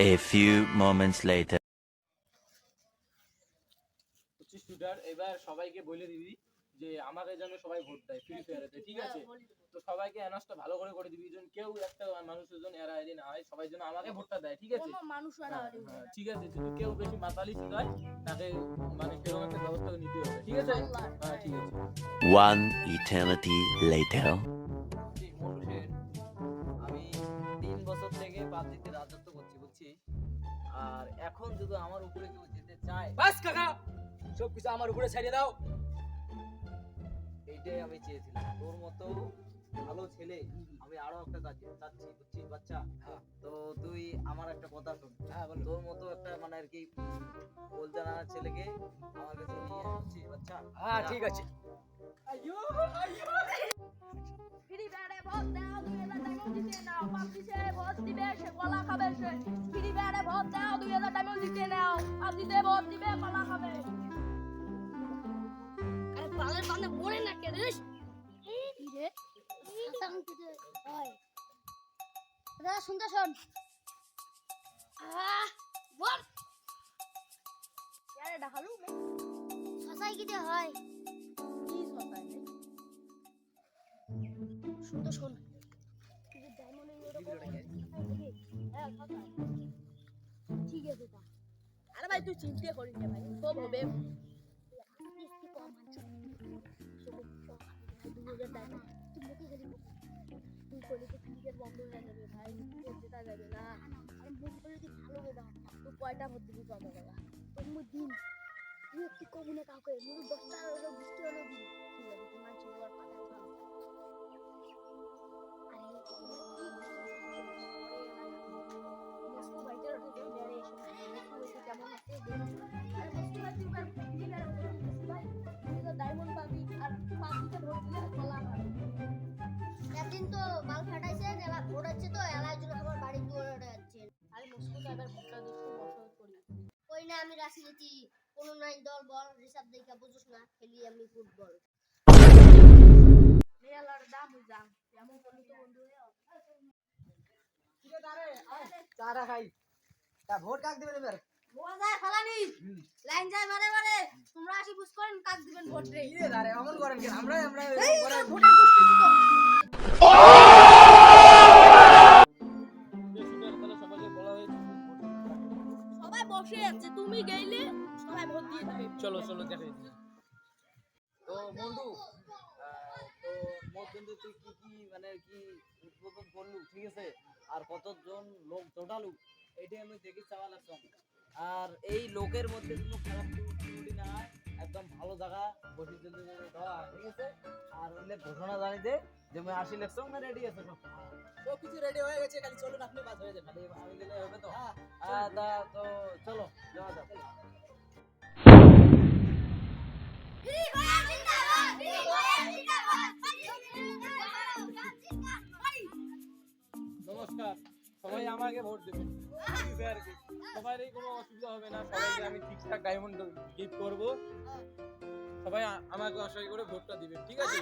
A few moments later. এবার সবাইকে বলে দিবি যে আমাকে যেন সবাই ভোট দেয় ফ্রি ফায়ারেতে ঠিক আছে? তো সবাইকে অ্যানাউন্সটা ভালো করে করে দিবি যেন কেউ একটা মানুষের জন্য এরা এরি না হয় সবাই যেন আমাকে ভোটটা দেয় ঠিক আছে? হ্যাঁ, হ্যাঁ, ঠিক আছে যদি কেউ বেশি মাতালি শিখায় তাকে মানে সেরকম একটা ব্যবস্থা নিতে হবে ঠিক আছে? হ্যাঁ ঠিক আছে। One eternity later. আমি তিন বছর থেকে বুঝছিস আর এখন যদি আমার উপরে কেউ যেতে চায় বাস কাকা সব কিছু আমার উপরে ছেড়ে দাও। এইটাই আমি চেয়েছিলাম। তোর মতো ভালো ছেলে আমি আরও একটা কাজ চাচ্ছি বুঝছিস বাচ্চা? তো তুই আমার একটা কথা শোন। হ্যাঁ বল। তোর মতো একটা মানে আর কি বলজানা ছেলেকে আমার কাছে নিয়ে বাচ্চা? হ্যাঁ ঠিক আছে। ফ্রি নাও পাবজিতে ভোট দিবে সে কলা খাবে সে ফ্রি ফায়ারে ভোট দাও দুই হাজার ডায়মন্ড জিতে নাও। পাবজিতে ভোট দিবে কলা খাবে। আরে বালের বানে মরে না কে রে? রে দাদা শুনতে শোন। আহ বল। यार ঢালু? শশাই কি দিয়ে হয়? কি শুনতে শোন। ঠিক আছে তা আরে ভাই তুই চিন্তা করিস না ভাই সব হবে কয়টা ভোট দিবি সকালবেলা তোর দিন তুই একটু কমনে কাউকে দশটা হলো বৃষ্টি হলো দিন ঠিক আছে তোমার ছিল তো মাল ফাটাইছে এলা তো এলার জন্য আমার বাড়ি দৌড়ে যাচ্ছে। আরে মস্তু তো এবার ভোটটা দিস খুব করি। ওই না আমি রাজনীতি কোনো নাই দল বল হিসাব দেখা বুঝুস না খেলি আমি ফুটবল। মেলার দাম যাম। এমন তো বন্ধু চারা খাই। তা ভোট কাক দেবেন এবার? যায় ফালানি। লাইন যায় মারে মারে। তোমরা আসি বুঝ করেন কাক দিবেন ভোট রে কি দাঁড়ে অমন করেন আমরা আমরা সবাই ভোট দিয়ে দেবে চলো চলো দেখাই। তো মন্টু তো কিন্তু তুই কি কি মানে কি উদ্বোধন করলু? ঠিক আছে? আর কতজন লোক জোটালু? এটাই আমি দেখি চাওয়া লাগতাম আর এই লোকের মধ্যে কোনো খারাপ ত্রুটি না একদম ভালো জায়গা বসে চলতে দেওয়া ঠিক আছে? আর হইলে ঘোষণা জানি দে যে আমি আশি লাখ না রেডি আছে সব। সব কিছু রেডি হয়ে গেছে খালি চলুন আপনি বাস হয়ে যাবে আমি গেলে হবে তো? হ্যাঁ তা চলো যাওয়া যাক। আমাকে ভোট দেবেন Free Fire কে। সবারই কোনো অসুবিধা হবে না সবাইকে আমি ঠিকঠাক ডায়মন্ড গিফট করব। সবাই আমাকে অসহায় করে ভোটটা দিবেন ঠিক আছে?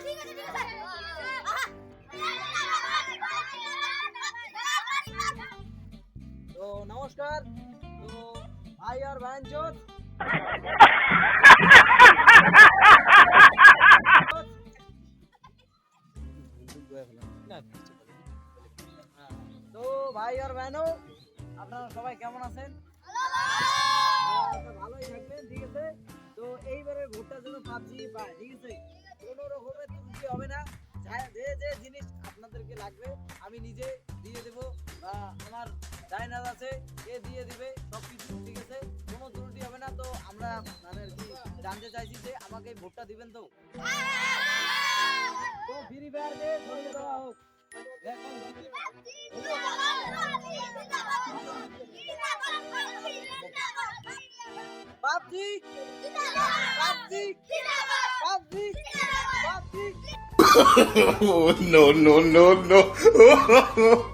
তো নমস্কার। তো ভাই আর ভাইন আপনারা সবাই কেমন আছেন? ভালোই থাকবেন ঠিক আছে? তো এইবারে ভোটটা যেন পাবজি পায় ঠিক আছে কোনো রকমের ত্রুটি হবে না। যে যে জিনিস আপনাদেরকে লাগবে আমি নিজে দিয়ে দেব বা আমার ডাইনার আছে এ দিয়ে দিবে সব কিছু ঠিক আছে? কোনো ত্রুটি হবে না তো আমরা মানে আর কি জানতে চাইছি যে আমাকে ভোটটা দিবেন তো? তো ফ্রি ফায়ারকে ধরিয়ে দেওয়া হোক। PUBG. PUBG. PUBG. PUBG no, no, no, no.